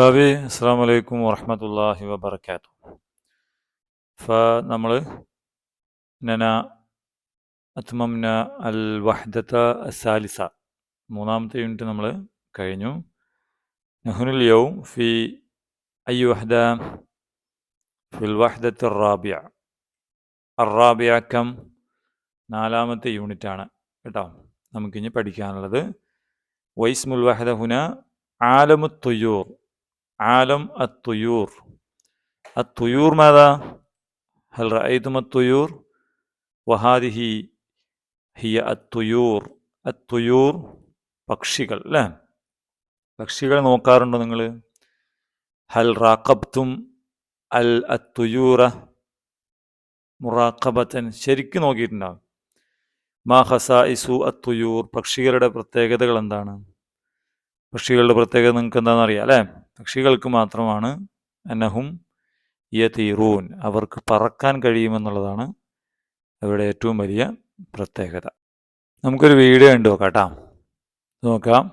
എല്ലാവരെ അസ്സാം വലൈക്കും വറഹമത്തല്ലാഹി വബർക്കാത്തു ഫ നമ്മൾ നന അത്മംന അൽ വഹദത്ത അസാലിസ. മൂന്നാമത്തെ യൂണിറ്റ് നമ്മൾ കഴിഞ്ഞു. നഹുനുൽ യൗം ഫി അയ്യു വഹദ ഫിൽ വഹദത്ത് റാബിയ അറാബിയാക്കം കം നാലാമത്തെ യൂണിറ്റാണ് കേട്ടോ നമുക്കിനി പഠിക്കാനുള്ളത്. വൈസ്മുൽ വഹദ ഹുന ആലമുത്തൊയ്യൂർ ആലം അത്തുയൂർ അത്തുയൂർ മാതാ ഹൽ റഅയ്തും അത്തുയൂർ വഹാദിഹി ഹിയ അത്തുയൂർ അത്തുയൂർ പക്ഷികൾ അല്ലേ പക്ഷികൾ നോക്കാറുണ്ടോ നിങ്ങൾ ഹൽ റാക്കബ്തും അൽ അത്തുയൂറ മുറാഖബത്തൻ ശരിക്കും നോക്കിയിട്ടുണ്ടാകും മാ ഹസ ഇസു അത്തുയൂർ. പക്ഷികളുടെ പ്രത്യേകതകൾ എന്താണ്? പക്ഷികളുടെ പ്രത്യേകത നിങ്ങൾക്ക് എന്താണെന്ന് അറിയാം അല്ലേ പക്ഷികൾക്ക് മാത്രമാണ് അനഹും യതീറൂൻ അവർക്ക് പറക്കാൻ കഴിയുമെന്നുള്ളതാണ് അവരുടെ ഏറ്റവും വലിയ പ്രത്യേകത നമുക്കൊരു വീഡിയോ ഉണ്ട് നോക്കാം നോക്കാം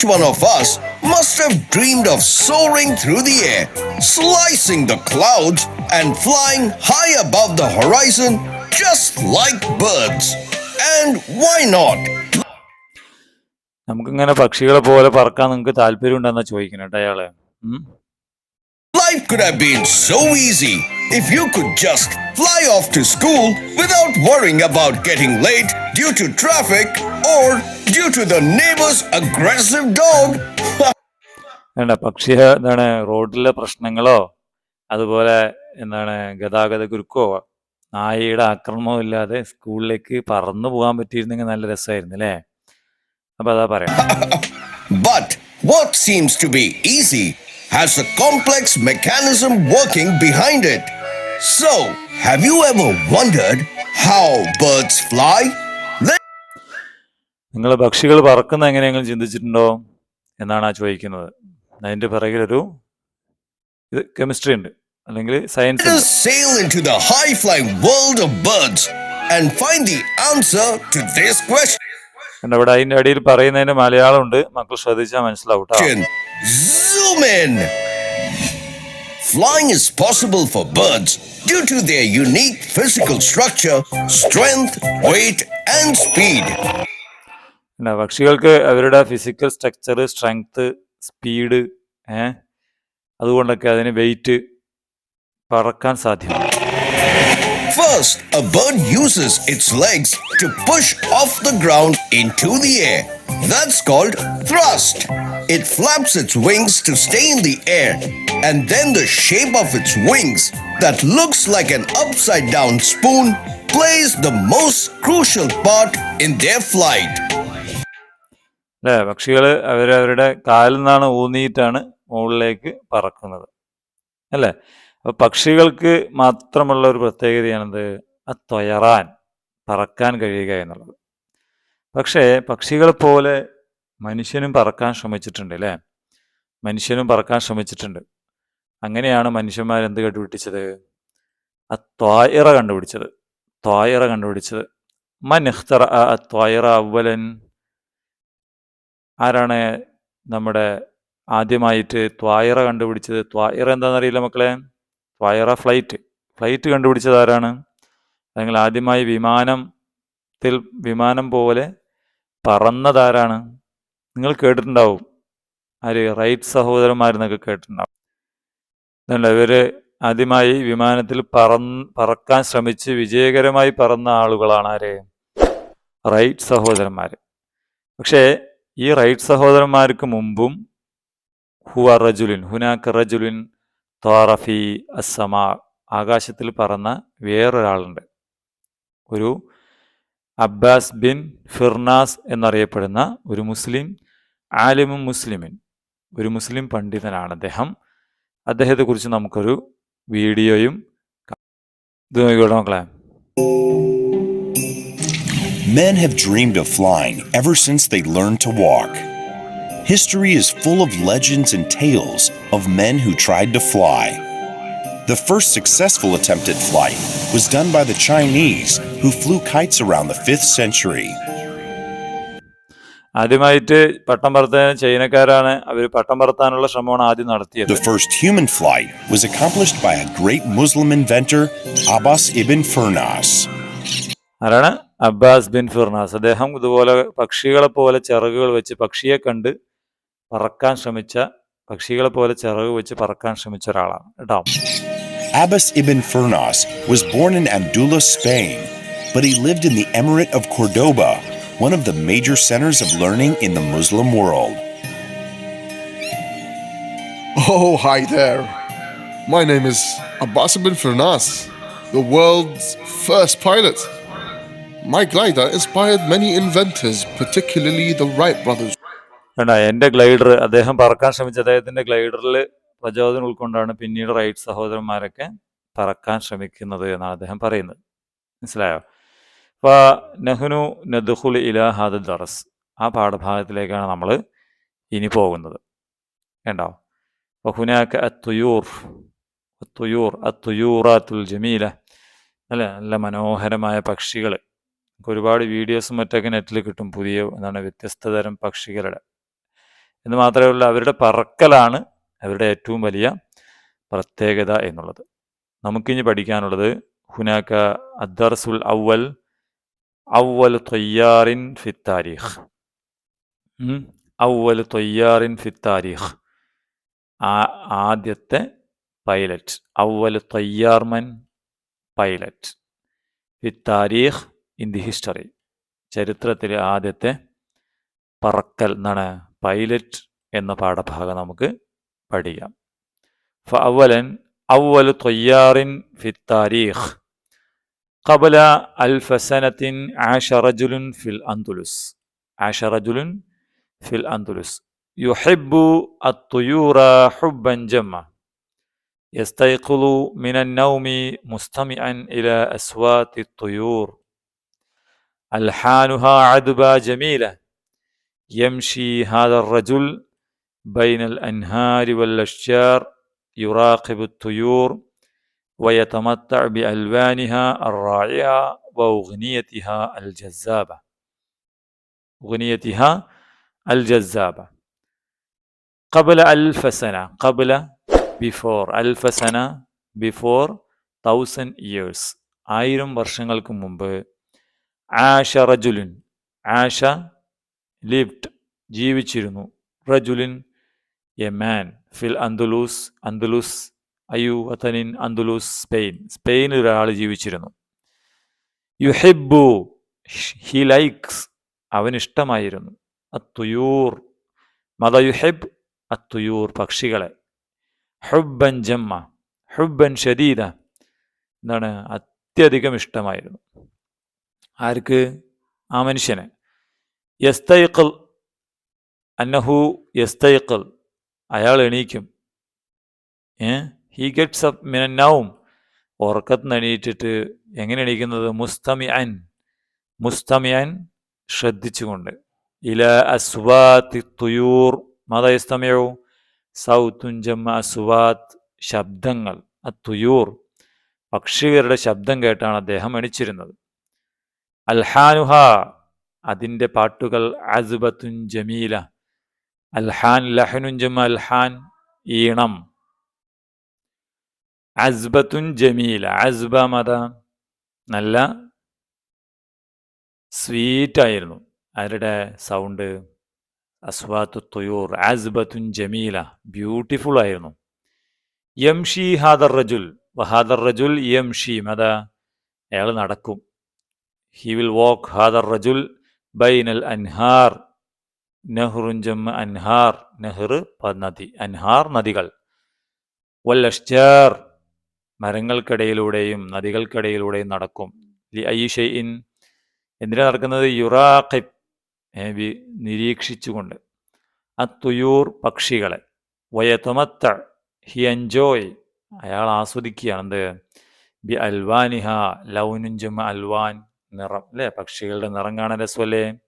one of us must have dreamed of soaring through the air, slicing the clouds, and flying high above the horizon just like birds. And why not? നമുക്കിങ്ങനെ പക്ഷികളെ പോലെ പറക്കാൻ നിങ്ങൾക്ക് താല്പര്യം ഉണ്ടെന്നാ ചോദിക്കണം കേട്ടോ അയാളെ. Life could have been so easy if you could just fly off to school without worrying about getting late due to traffic or due to the neighbor's aggressive dog. വേണ്ട പക്ഷി എന്താണ് റോഡിലെ പ്രശ്നങ്ങളോ അതുപോലെ എന്താണ് ഗതാഗത കുരുക്കോ നായയുടെ ആക്രമണമോ ഇല്ലാതെ സ്കൂളിലേക്ക് പറന്നു പോകാൻ പറ്റിയിരുന്നെങ്കിൽ നല്ല രസമായിരുന്നു അല്ലേ അപ്പൊ അതാ പറയാം But what seems to be easy has a complex mechanism working behind it. So, have you ever wondered how birds fly? നിങ്ങൾ പക്ഷികൾ പറക്കുന്ന എങ്ങനെയെങ്കിലും ചിന്തിച്ചിട്ടുണ്ടോ എന്നാണ് ആ ചോദിക്കുന്നത് അതിന്റെ പിറകിലൊരു ഇത് കെമിസ്ട്രി ഉണ്ട് അല്ലെങ്കിൽ science sail into the high flying world of birds and find the answer to this question. കണ്ടോ, ഇവിടെ അതിന്റെ അടിയിൽ പറയുന്നതിന്റെ മലയാളം ഉണ്ട് മക്കൾ ശ്രദ്ധിച്ചാൽ മനസ്സിലാവും! Flying is possible for birds due to their unique physical structure, strength, weight, and speed. പക്ഷികൾക്ക് അവരുടെ ഫിസിക്കൽ സ്ട്രക്ചർ സ്ട്രെങ്ത് സ്പീഡ് ഏ അതുകൊണ്ടൊക്കെ അതിന് വെയിറ്റ് പറക്കാൻ സാധ്യമാണ് First, a bird uses its legs to push off the ground into the air. That's called thrust. It flaps its wings to stay in the air, and then the shape of its wings, that looks like an upside down spoon, plays the most crucial part in their flight. അല്ലേ പക്ഷികൾ അവരവരുടെ കാലിൽ നിന്നാണ് ഊന്നിയിട്ടാണ് മുകളിലേക്ക് പറക്കുന്നത് അല്ലേ അപ്പൊ പക്ഷികൾക്ക് മാത്രമുള്ള ഒരു പ്രത്യേകതയാണിത് ആ തൊയറാൻ പറക്കാൻ കഴിയുക എന്നുള്ളത്. പക്ഷേ പക്ഷികളെ പോലെ മനുഷ്യനും പറക്കാൻ ശ്രമിച്ചിട്ടുണ്ട് അല്ലേ? മനുഷ്യനും പറക്കാൻ ശ്രമിച്ചിട്ടുണ്ട്. അങ്ങനെയാണ് മനുഷ്യന്മാർ എന്ത് കണ്ടുപിടിച്ചത്? ആ ത്വായിറ കണ്ടുപിടിച്ചത്. ത്വായിറ കണ്ടുപിടിച്ചത്. മൻ ഇഖ്തറ ആ ത്വായിറ അവലൻ ആരാണ് നമ്മുടെ ആദ്യമായിട്ട് ത്വായിറ കണ്ടുപിടിച്ചത്? ത്വായിറ എന്താണെന്നറിയില്ല മക്കളെ? ത്വായിറ ഫ്ലൈറ്റ്. ഫ്ലൈറ്റ് കണ്ടുപിടിച്ചത് ആരാണ്? അല്ലെങ്കിൽ ആദ്യമായി വിമാനത്തിൽ വിമാനം പോലെ പറന്നതാരാണ് നിങ്ങൾ കേട്ടിട്ടുണ്ടാവും. ആര്? റൈറ്റ് സഹോദരന്മാരെന്നൊക്കെ കേട്ടിട്ടുണ്ടാവും. അതല്ല ഇവർ ആദ്യമായി വിമാനത്തിൽ പറന്ന് പറക്കാൻ ശ്രമിച്ച് വിജയകരമായി പറന്ന ആളുകളാണ് ആര്? റൈറ്റ് സഹോദരന്മാർ പക്ഷേ ഈ റൈറ്റ് സഹോദരന്മാർക്ക് മുമ്പും ഹുവ റജുലിൻ ഹുനാക്ക് റജുലിൻ തോറഫി അസമ ആകാശത്തിൽ പറന്ന വേറൊരാളുണ്ട്. ഒരു അബ്ബാസ് ബിൻ ഫിർനാസ് എന്നറിയപ്പെടുന്ന ഒരു മുസ്ലിം ആലിമും മുസ്ലിമിൻ ഒരു മുസ്ലിം പണ്ഡിതനാണ് അദ്ദേഹം. അദ്ദേഹത്തെക്കുറിച്ച് നമുക്കൊരു വീഡിയോയും ഇത് മക്കളെ. Men have dreamed of flying ever since they learned to walk. History is full of legends and tales of men who tried to fly. The first successful attempt at flight was done by the Chinese, who flew kites around the 5th century. ആദ്യമായിട്ട് പട്ടം പറത്താൻ ചൈനക്കാരാണ് അവർ പട്ടം പറത്താനുള്ള ശ്രമമാണ് ആദ്യം നടത്തിയത് The first human flight was accomplished by a great Muslim inventor, Abbas ibn Furnas. ആരാണ് Abbas bin ഫിർനാസ് അദ്ദേഹം ഇതുപോലെ പക്ഷികളെ പോലെ ചിറകുകൾ വെച്ച് പക്ഷിയെ കണ്ട് പറക്കാൻ ശ്രമിച്ച പക്ഷികളെ പോലെ ചിറക് വെച്ച് പറക്കാൻ ശ്രമിച്ച ഒരാളാണ് കേട്ടോ Abbas ibn Furnas was born in Andalus, Spain, but he lived in the Emirate of Cordoba, one of the major centers of learning in the Muslim world. Oh, hi there. My name is Abbas ibn Furnas, the world's first pilot. My glider inspired many inventors, particularly the Wright brothers. വേണ്ട എന്റെ glider അദ്ദേഹം പറക്കാൻ ശ്രമിച്ച അദ്ദേഹത്തിന്റെ ഗ്ലൈഡറിൽ പ്രചോദനം ഉൾക്കൊണ്ടാണ് പിന്നീട് right സഹോദരന്മാരൊക്കെ പറക്കാൻ ശ്രമിക്കുന്നത് എന്നാണ് അദ്ദേഹം പറയുന്നത്. മനസ്സിലായോ? അപ്പൊ നെഹ്നു നദുഹുൽ ഇലാഹാദ് ദറസ്. ആ പാഠഭാഗത്തിലേക്കാണ് നമ്മൾ ഇനി പോകുന്നത്. കണ്ടോ? ഹുനാക്ക് അത്തുയൂർ അത്തുയൂർ അത്തുയൂറാത്തുൽ ജമീല. അല്ല? നല്ല മനോഹരമായ പക്ഷികൾ ഒരുപാട് വീഡിയോസും മറ്റൊക്കെ നെറ്റിൽ കിട്ടും പുതിയ എന്താണ് വ്യത്യസ്ത തരം പക്ഷികളുടെ. എന്ന് മാത്രമേ ഉള്ളൂ. അവരുടെ പറക്കലാണ് അവരുടെ ഏറ്റവും വലിയ പ്രത്യേകത എന്നുള്ളത്. നമുക്കിനി പഠിക്കാനുള്ളത് ഹുനാക്ക അദ്ദർസുൽ അവൽ അവൽ തൊയ്യാറിൻ ഫി താരീഖ് ഉം. അവൽ തൊയ്യാറിൻ ഫി താരീഖ് ആ ആദ്യത്തെ പൈലറ്റ്. അവൽ തൊയ്യാർമൻ പൈലറ്റ്. ഫി താരീഖ് ഇൻ ദി ഹിസ്റ്ററി. ചരിത്രത്തിലെ ആദ്യത്തെ പറക്കൽ. എന്താണ്? പൈലറ്റ് എന്ന പാഠഭാഗം നമുക്ക് പഠിക്കാം فأولا أول طيار في التاريخ قبل ألف سنة عاش رجل في الأندلس عاش رجل في الأندلس يحب الطيور حبا جما يستيقظ من النوم مستمعا إلى أصوات الطيور ألحانها عذبة جميلة يمشي هذا الرجل بين الأنهار والأشجار يراقب الطيور ويتمتع بألوانها الرائعة وأغنيتها الجذابة أغنيتها الجذابة قبل ألف سنة قبل before ألف سنة before thousand years ആയിരം വർഷങ്ങൾക്ക് മുമ്പ് ആഷ റജുലുൻ ആഷ ലിവ്ഡ് ജീവിച്ചിരുന്നു. റജുലിൻ എ മാൻ ഫിൽ അന്തുലൂസ് അന്തുലൂസ് അയു വതനിൻ അന്തുലൂസ് സ്പെയിൻ. സ്പെയിനിൽ ഒരാൾ ജീവിച്ചിരുന്നു. യുഹിബു ഹി ലൈക്സ് അവനിഷ്ടമായിരുന്നു അത്തുയൂർ മത യുഹിബ് അത്തുയൂർ പക്ഷികളെ. ഹുബൻ ജമ്മ ഹുബൻ ഷദീദ എന്താണ് അത്യധികം ഇഷ്ടമായിരുന്നു. ആർക്ക്? ആ മനുഷ്യന്. യസ്തൈഖൽ അന്നഹു യസ്തൈക്കൽ അയാൾ എണീക്കും. ഏ? ഹി ഗെറ്റ്സ് അപ്പ് മിനന്നവും ഉറക്കത്തിന് എണീറ്റിട്ട് എങ്ങനെ എണീക്കുന്നത്? മുസ്തമി അൻ മുസ്തമി അൻ ശ്രദ്ധിച്ചുകൊണ്ട്. ഇല അസ്വാത്തി തുയൂർ. മതയസ്തമയോ സൗത്തുഞ്ചം അസ്വാത്ത് ശബ്ദങ്ങൾ. തുയൂർ പക്ഷികളുടെ ശബ്ദം കേട്ടാണ് അദ്ദേഹം എണിച്ചിരുന്നത്. അൽഹാനുഹ. അതിന്റെ പാട്ടുകൾ അസുബത്തുൻ ജമീല. അൽഹാൻ ലഹനുൻ ജമ അൽഹാൻ ഈണം. അസ്ബത്തുൻ ജമീല. അസ്ബ മത നല്ല സ്വീറ്റ് ആയിരുന്നു. അവരുടെ സൗണ്ട്? അസ്വാത്തു തുയൂർ. അസ്ബത്തുൻ ജമീല. ബ്യൂട്ടിഫുൾ ആയിരുന്നു. യംഷി ഹാദർ റജുൽ. വഹാദർ റജുൽ യംഷി. മത അയാൾ നടക്കും. ഹി വിൽ വാക്ക് ഹാദർ റജുൽ. ബൈനൽ അൻഹാർ. നെഹ്റുഞ്ചമ്മ അൻഹാർ. നെഹ്റ് നദി അൻഹാർ നദികൾ. വൽ അഷ്ജാർ. മരങ്ങൾക്കിടയിലൂടെയും നദികൾക്കിടയിലൂടെയും നടക്കും. ലി ഐഷയിൻ ഷെയ്ൻ എന്തിനാ നടക്കുന്നത്? യുറാഖിബ്. നിരീക്ഷിച്ചുകൊണ്ട്. അത്തുയൂർ പക്ഷികളെ. വയതമത്ത. He enjoy. അയാൾ ആസ്വദിക്കുകയാണ്. എന്ത്? ബി അൽവാനിഹ. ലൗനുഞ്ചുമ അൽവാൻ. നിറം അല്ലേ പക്ഷികളുടെ നിറം കാണാൻ രസമല്ലേ?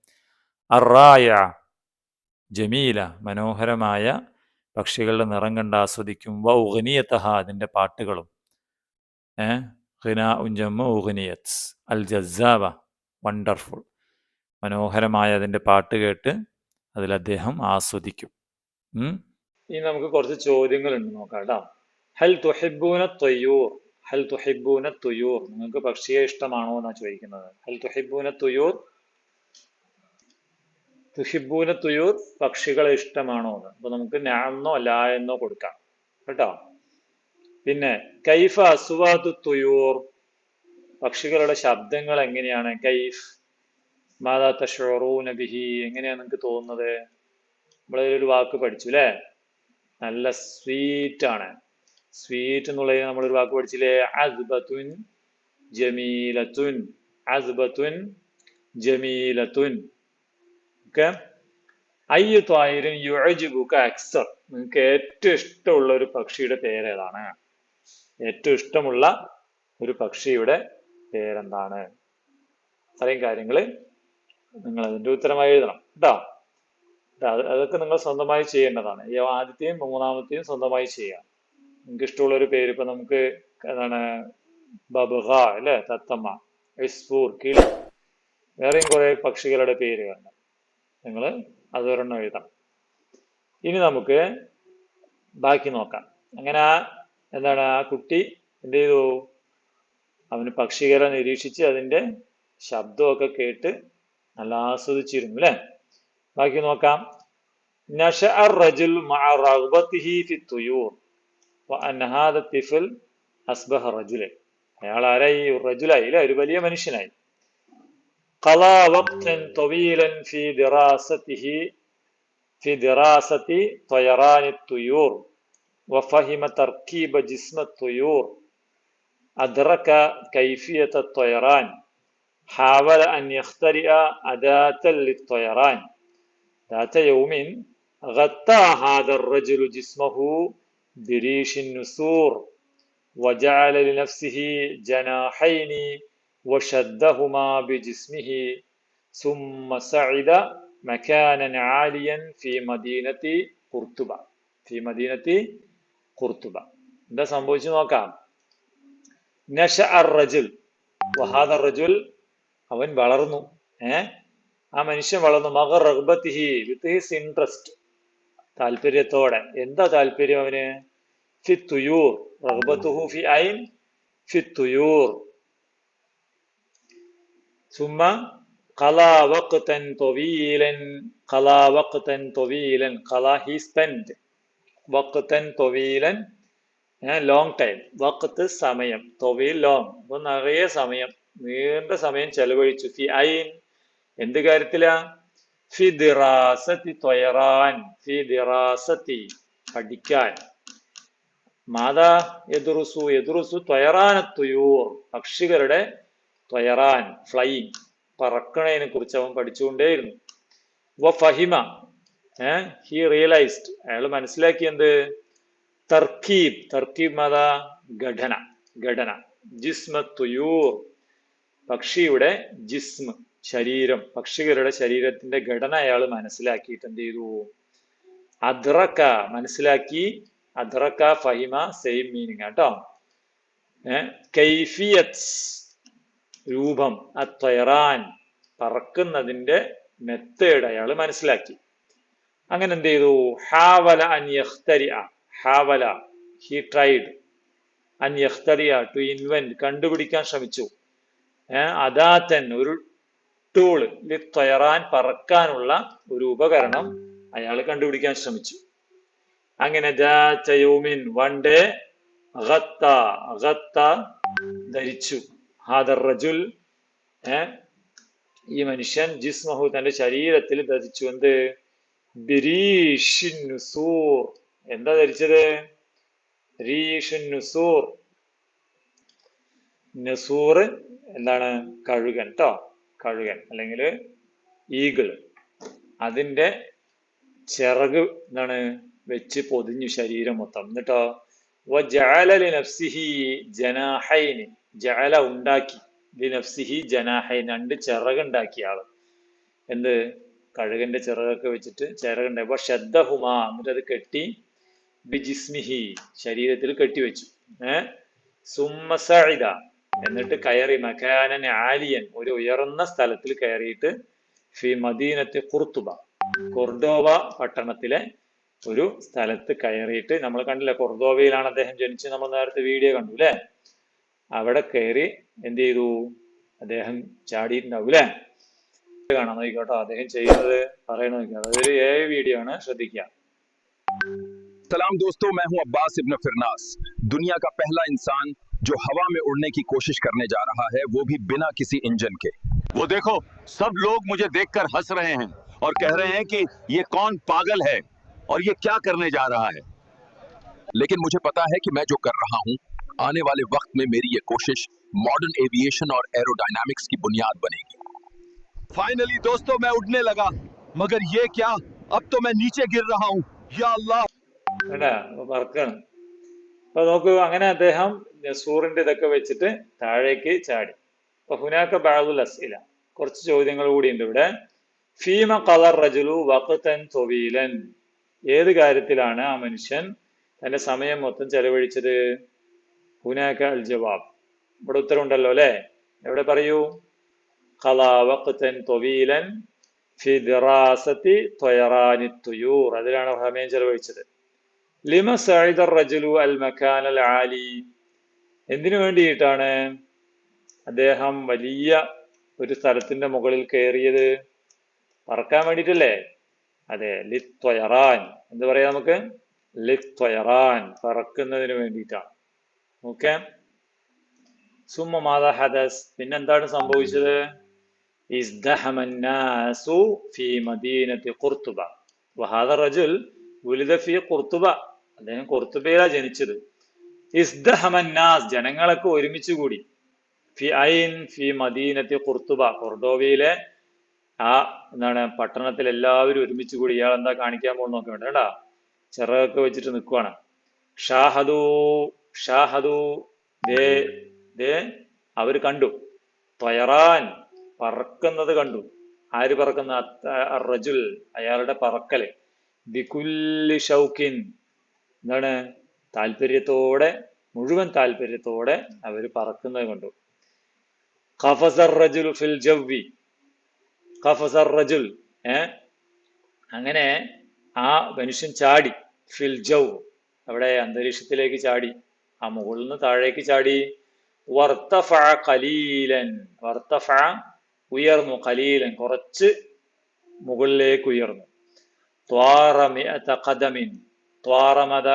അറായ ജമീല മനോഹരമായ പക്ഷികളുടെ നിറം കണ്ട് ആസ്വദിക്കും. വ ഉഹനിയത്തഹ അതിന്റെ പാട്ടുകളും. ഏ? ഉഞ്ചമ്മ അൽ ജസാബ വണ്ടർഫുൾ. മനോഹരമായ അതിന്റെ പാട്ട് കേട്ട് അതിൽ അദ്ദേഹം ആസ്വദിക്കും. ഇനി നമുക്ക് കുറച്ച് ചോദ്യങ്ങളുണ്ട് നോക്കാം കേട്ടോ. ഹൽ തുഹിബൂന തൊയ്യൂർ ഹൽ തുഹിബൂന തുയൂർ. നിങ്ങൾക്ക് പക്ഷിയെ ഇഷ്ടമാണോ എന്നാണ് ചോദിക്കുന്നത്. ഹൽ തുഹിബൂന തുയൂർ. തുഹിബൂന തുയൂർ പക്ഷികളെ ഇഷ്ടമാണോ എന്ന്. അപ്പൊ നമുക്ക് ഞാന്നോ ലാ എന്നോ കൊടുക്കാം. കേട്ടോ? പിന്നെ കൈഫ അസുവാദു തുയൂർ. പക്ഷികളുടെ ശബ്ദങ്ങൾ എങ്ങനെയാണ്? കൈഫ്. മാതാ തഷറൂന നബിഹി എങ്ങനെയാണ് നിങ്ങൾക്ക് തോന്നുന്നത്? നമ്മളൊരു വാക്ക് പഠിച്ചു അല്ലേ? നല്ല സ്വീറ്റ് ആണ് സ്വീറ്റ് എന്നുള്ളത് ഒരു വാക്ക് പഠിച്ചില്ലേ? അസ്ബത്തുൻ ജമീലത്തുൻ. അസ്ബത്തുൻ ജമീലത്തുൻ. ഓക്കെ? അയ്യു ത്വായിരും യുഅജിബുക അക്സർ. നിങ്ങൾക്ക് ഏറ്റവും ഇഷ്ടമുള്ള ഒരു പക്ഷിയുടെ പേരേതാണ്. ഏറ്റവും ഇഷ്ടമുള്ള ഒരു പക്ഷിയുടെ പേരെന്താണ്? അത്രയും കാര്യങ്ങൾ നിങ്ങൾ അതിന്റെ ഉത്തരമായി എഴുതണം. കേട്ടോ? അത് അതൊക്കെ നിങ്ങൾ സ്വന്തമായി ചെയ്യേണ്ടതാണ്. ആദ്യത്തെയും മൂന്നാമത്തെയും സ്വന്തമായി ചെയ്യുക നിങ്ങൾക്ക് ഇഷ്ടമുള്ള ഒരു പേര് ഇപ്പൊ നമുക്ക് എന്താണ് ബബുഹ അല്ലെ തത്തമ്മ ഇസ്പൂർ കിളി. വേറെയും കുറെ പക്ഷികളുടെ പേരുകളുണ്ട് നിങ്ങൾ അതൊരെണ്ണം എഴുതാം ഇനി നമുക്ക് ബാക്കി നോക്കാം. അങ്ങനെ ആ എന്താണ് ആ കുട്ടി എന്ത് ചെയ്തു? അവന് പക്ഷികളെ നിരീക്ഷിച്ച് അതിന്റെ ശബ്ദമൊക്കെ കേട്ട് നല്ല ആസ്വദിച്ചിരുന്നു അല്ലെ? ബാക്കി നോക്കാം. നഷ അർ റജുൽ ഫി തുയൂർ. وأن هذا الطفل أصبح رجلا അയാൾ ആരായി റജുലായി അല്ലെ ഒരു വലിയ മനുഷ്യനായി قضى وقتا طويلا في دراسته في دراسة طيران الطيور وفهم تركيب جسم الطيور أدرك كيفية الطيران حاول أن يخترع أداة للطيران ذات يوم غطى هذا الرجل جسمه بريش النسور وجعل لنفسه جناحين وشدهما بجسمه ثم صعد مكانا عاليا في مدينة قرطبة في مدينة قرطبة എന്താ സംഭവിച്ചു നോക്കാം നഷ അർ റജുൽ വഹാദ റജുൽ അവൻ വളർന്നു ഏ ആ മനുഷ്യൻ വളർന്നു മക റഗ്ബത്തിഹി വിത്ത് ഹിസ് ഇൻട്രസ്റ്റ് താല്പര്യത്തോടെ എന്താ താല്പര്യം അവന് ഫി തുയൂർ റഗ്ബത്തുഹു ഫി ഐൻ ഫി Thuyoor ثم قضى وقتا طويلا قضى وقتا طويلا قضى he spent وقتا طويلا long time വക്കത്ത് സമയം തൊവീൽ ലോങ് അപ്പൊ നിറയെ സമയം നീണ്ട സമയം ചെലവഴിച്ചു ഫി ഐൻ എന്ത് കാര്യത്തിലാ ഫി ദിറാസത്തി തൊയറാൻ ഫി ദിറാസത്തി പഠിക്കാൻ മാതാ എതുറുസു എതുറുസു ത്വയറാനത്തുയൂർ പക്ഷികളുടെ ത്വയറാൻ ഫ്ലൈയിങ് പറക്കണതിനെ കുറിച്ച് അവൻ പഠിച്ചുകൊണ്ടേയിരുന്നു വ ഫഹിമ ഹി റിയലൈസ്ഡ് അയാൾ മനസ്സിലാക്കി എന്ത് തർക്കീബ് തർക്കീബ് മാതാ ഘടന ഘടന. ജിസ്മ തുയൂർ പക്ഷിയുടെ ജിസ്മ്. ശരീരം പക്ഷികളുടെ ശരീരത്തിന്റെ ഘടന അയാൾ മനസ്സിലാക്കിയിട്ട് എന്ത് ചെയ്തു? അദ്രക്ക മനസ്സിലാക്കി. അദ്രക്ക ഫഹിമ സെയിം മീനിങ് കേട്ടോ. കൈഫിയത്ത് രൂപം അത്വയറാൻ പറക്കുന്നതിന്റെ മെത്തേഡ് അയാൾ മനസ്സിലാക്കി. അങ്ങനെ എന്ത് ചെയ്തു? ഹാവല അന്യഹ്തരി ഹാവല ഹി ട്രൈഡ് അന്യഹ്തരിയ ടു ഇൻവെന്റ് കണ്ടുപിടിക്കാൻ ശ്രമിച്ചു. അതാ അദാത്തൻ ഒരു ടൂൾ തയറാൻ പറക്കാനുള്ള ഒരു ഉപകരണം അയാൾ കണ്ടുപിടിക്കാൻ ശ്രമിച്ചു. അങ്ങനെ വൺ ഡേ ധരിച്ചു. ഹാദർ റജുൽ ഈ മനുഷ്യൻ ജിസ്മഹു തന്റെ ശരീരത്തിൽ ധരിച്ചു. എന്ത്? എന്താ ധരിച്ചത്? രീഷിൻ നുസൂർ. നസൂർ എന്താണ്? കഴുകൻ ട്ടോ. കഴുകൻ അല്ലെങ്കിൽ ഈഗിൾ. അതിന്റെ ചിറക് എന്താണ്? വെച്ച് പൊതിഞ്ഞു ശരീരം മൊത്തം. എന്നിട്ടോ ജാല നഫ്സിഹി ജഅല ഉണ്ടാക്കി. ലി നഫ്സിഹി ജനാഹൈൻ. രണ്ട് ചിറകുണ്ടാക്കിയ ആൾ. എന്ത്? കഴുകന്റെ ചിറകൊക്കെ വെച്ചിട്ട് ചിറകുണ്ടായി അപ്പൊ ശ്രദ്ധഹുമ എന്നിട്ട് അത് കെട്ടി ബിജിസ്മിഹി. ശരീരത്തിൽ കെട്ടിവെച്ചു ഏഹ് സുമ്മസഇദ എന്നിട്ട് കയറി മക്കാനൻ ആലിയൻ ഒരു ഉയർന്ന സ്ഥലത്തിൽ കയറിയിട്ട് ഫി മദീനത്തെ കുർത്തുബ കൊർഡോവ പട്ടണത്തിലെ ഒരു സ്ഥലത്ത് കയറിയിട്ട് നമ്മൾ കണ്ടില്ലേ കൊർദോവയിലാണ് അദ്ദേഹം ജനിച്ചത് നമ്മൾ നേരത്തെ വീഡിയോ കണ്ടു അല്ലേ അവിടെ കയറി എന്ത് ചെയ്തു അദ്ദേഹം ചാടിയിട്ടുണ്ടാവും അല്ലേ കാണാൻ നോക്കിക്കോട്ടോ അദ്ദേഹം ചെയ്യുന്നത് പറയണ നോക്കിയോ അതൊരു ഏ വീഡിയോ ആണ് ശ്രദ്ധിക്കുക सलाम दोस्तों मैं हूं अब्बास इब्न फिरनास दुनिया का पहला इंसान जो हवा में उड़ने की कोशिश करने जा रहा है वो भी बिना किसी इंजन के। वो देखो सब लोग मुझे देखकर हंस रहे हैं और कह रहे हैं कि ये कौन पागल है और ये क्या करने जा रहा है। लेकिन मुझे पता है कि मैं जो कर रहा हूँ आने वाले वक्त में मेरी ये कोशिश मॉडर्न एविएशन और एरोडायनामिक्स की बुनियाद बनेगी। फाइनली दोस्तों मैं उड़ने लगा मगर ये क्या? अब तो मैं नीचे गिर रहा हूँ। या अल्लाह। അപ്പൊ നോക്കൂ അങ്ങനെ അദ്ദേഹം സൂറിന്റെ ഇതൊക്കെ വെച്ചിട്ട് താഴേക്ക് ചാടി. അപ്പൊ ഹുനാക്ക ബാദുൽ അസ്ഇല. കുറച്ച് ചോദ്യങ്ങൾ ഉണ്ട് ഇവിടെ. ഫീമ കളർ റജുലു വഖതൻ തൊവീലൻ. ഏത് കാര്യത്തിലാണ് ആ മനുഷ്യൻ തന്റെ സമയം മൊത്തം ചെലവഴിച്ചത്? ഹുനാക്ക അൽ ജവാബ്. ഇവിടെ ഉത്തരവുണ്ടല്ലോ അല്ലെ? എവിടെ പറയൂ? അതിലാണ് സമയം ചെലവഴിച്ചത്. ലിമ സൈദ റജുലു അൽ മക്കാൻ അൽ ആലി എന്തിനു വേണ്ടിയിട്ടാണ് അദ്ദേഹം വലിയ ഒരു സ്ഥലത്തിന്റെ മുകളിൽ കയറിയത് പറക്കാൻ വേണ്ടിയിട്ടല്ലേ അതെ ലിത്വയറാൻ എന്ത് പറയാ നമുക്ക് ലിത്വയറാൻ പറക്കുന്നതിന് വേണ്ടിയിട്ടാണ് ഓക്കെ സുമ്മ മാതാ ഹദസ് പിന്നെന്താണ് സംഭവിച്ചത് ازدحم الناس في مدينة قرطبة وهذا الرجل ولد في قرطبة അദ്ദേഹം കുർത്തുബയിലാണ് ജനിച്ചത്. ഇസ്ദഹമന്നാസ് ജനങ്ങളൊക്കെ ഒരുമിച്ച് കൂടി. ഫി ഐൻ ഫി മദീനത്തി കുർത്തുബ കൊർഡോവയിലെ ആ എന്താണ് പട്ടണത്തിൽ എല്ലാവരും ഒരുമിച്ച് കൂടി. ഇയാൾ എന്താ കാണിക്കാൻ പോകുന്ന നോക്കി വേണ്ട. കേട്ടാ ചിറകൊക്കെ വെച്ചിട്ട് നിൽക്കുവാണ് ഷാഹദു ഷാഹദു ദേ ദേ അവർ കണ്ടു. ത്വയറാൻ പറക്കുന്നത് കണ്ടു. ആര് പറക്കുന്ന? റജുൽ അയാളുടെ പറക്കൽ. ബികുല്ലി ഷൗക്കിൻ എന്താണ്? താല്പര്യത്തോടെ മുഴുവൻ താല്പര്യത്തോടെ അവർ പറക്കുന്നത് കണ്ടു. ഖഫസർ റജുൽ ഫിൽ ജവ്വി. ഖഫസർ റജുൽ ഏ? അങ്ങനെ ആ മനുഷ്യൻ ചാടി ഫിൽ ജവ് അവിടെ അന്തരീക്ഷത്തിലേക്ക് ചാടി. ആ മുകളിൽ നിന്ന് താഴേക്ക് ചാടി. വർത്തഫ കലീലൻ വർത്തഫ ഉയർന്നു കലീലൻ കുറച്ച് മുകളിലേക്ക് ഉയർന്നു. ത്വാറ മിഅത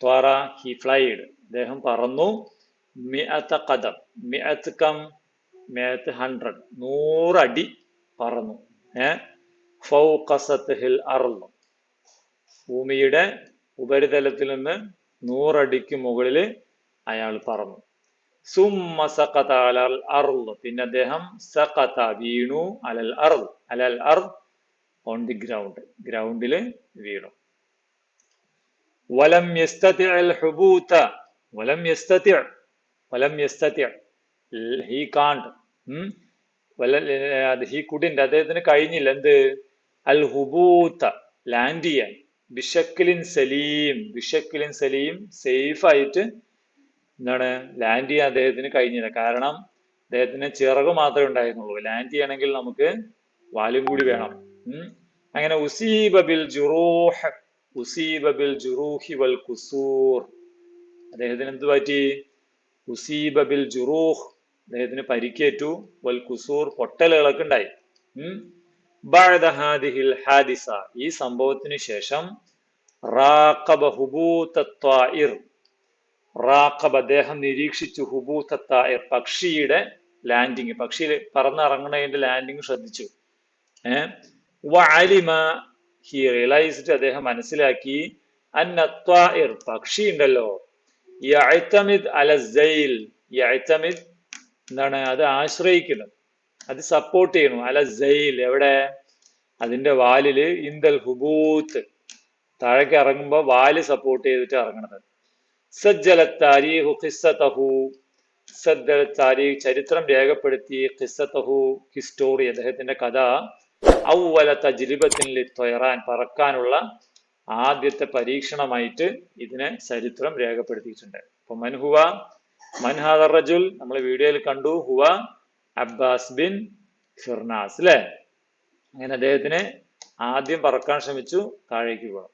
ത്വറ ഹി ഫ്ലൈഡ് അദ്ദേഹം പറന്നു. മിഅത കദം മിഅത്ത് കം മിഅത്ത് ഹൺഡ്രഡ് നൂറടി പറന്നു. ഏ? ഫൗഖസത്ഹിൽ അർൾ. ഭൂമിയുടെ ഉപരിതലത്തിൽ നിന്ന് നൂറടിക്ക് മുകളിൽ അയാൾ പറന്നു. സുമ്മ സഖത പിന്നെ അദ്ദേഹം സഖത വീണു അലൽ അറു അലൽ അർ ഓൺ ദി ഗ്രൗണ്ട് ഗ്രൗണ്ടിൽ വീണു. വലം യസ്തതി അൽ ഹുബൂത വലം യസ്തതി വലം യസ്തതി ഹി കാണ്ട് വല ഹി കുഡിന്റ് അദ്ദേഹത്തിന് കഴിഞ്ഞില്ല. എന്ത്? അൽ ഹുബൂത്ത ലാൻഡ് ചെയ്യാൻ. ബിഷക്കിലിൻ സലീം ബിഷക്കിലിൻ സലീം സേഫ് ആയിട്ട് എന്താണ്? ലാൻഡ് ചെയ്യാൻ അദ്ദേഹത്തിന് കഴിഞ്ഞില്ല. കാരണം അദ്ദേഹത്തിന് ചിറക് മാത്രമേ ഉണ്ടായിരുന്നുള്ളൂ. ലാൻഡ് ചെയ്യണമെങ്കിൽ നമുക്ക് വാലും കൂടി വേണം. അങ്ങനെ ഉസീബ ബിൽ ജുറൂഹ് ഉസീബ ബിൽ ജുറൂഹി വൽ കുസൂർ അദ്ദേഹത്തിന് എന്ത് പറ്റി? ഉസീബ ബിൽ ജുറൂഹ്. അദ്ദേഹത്തിന് പരിക്കേറ്റു. വൽ കുസൂർ പൊട്ടലുകളൊക്കെ ഉണ്ടായി. ഹാദിസ. ഈ സംഭവത്തിന് ശേഷം റാഖബ റാഖബ അദ്ദേഹം നിരീക്ഷിച്ചു ഹുബൂത്തത്തായർ പക്ഷിയുടെ ലാൻഡിങ്. പക്ഷി പറന്നിറങ്ങുന്നതിന്റെ ലാൻഡിങ് ശ്രദ്ധിച്ചു. ഏഹ് ഹി റിയലൈസ്ഡ് അദ്ദേഹം മനസ്സിലാക്കി അന്നത്വാഇർ പക്ഷി ഉണ്ടല്ലോ. യഅ്തമിദ് അല സൈൽ യഅ്തമിദ് എന്താണ് അത് ആശ്രയിക്കുന്നു അത് സപ്പോർട്ട് ചെയ്യുന്നു. അല സൈൽ എവിടെ? അതിന്റെ വാലിൽ ഇന്ദൽ ഹുബൂത്ത്. താഴേക്ക് ഇറങ്ങുമ്പോൾ വാൽ സപ്പോർട്ട് ചെയ്തിട്ട് ഇറങ്ങണത്. സജ്ജല താരീഹു ഖിസ്സതഹു സജ്ജല താരീഖ് ചരിത്രം രേഖപ്പെടുത്തി ഖിസ്സതഹു ഹിസ്റ്റോറി അദ്ദേഹത്തിന്റെ കഥ. ഔവല തജ്രിബത്തിൻ തുയറാൻ പറക്കാനുള്ള ആദ്യത്തെ പരീക്ഷണമായിട്ട് ഇതിനെ ചരിത്രം രേഖപ്പെടുത്തിയിട്ടുണ്ട്. അപ്പൊ മൻഹുവ മൻഹാദർ റജുൽ നമ്മൾ വീഡിയോയിൽ കണ്ടു. ഹുവ അബ്ബാസ് ബിൻ ഫിർനാസ് അല്ലെ അങ്ങനെ അദ്ദേഹത്തിന് ആദ്യം പറക്കാൻ ശ്രമിച്ചു താഴേക്ക് വീണു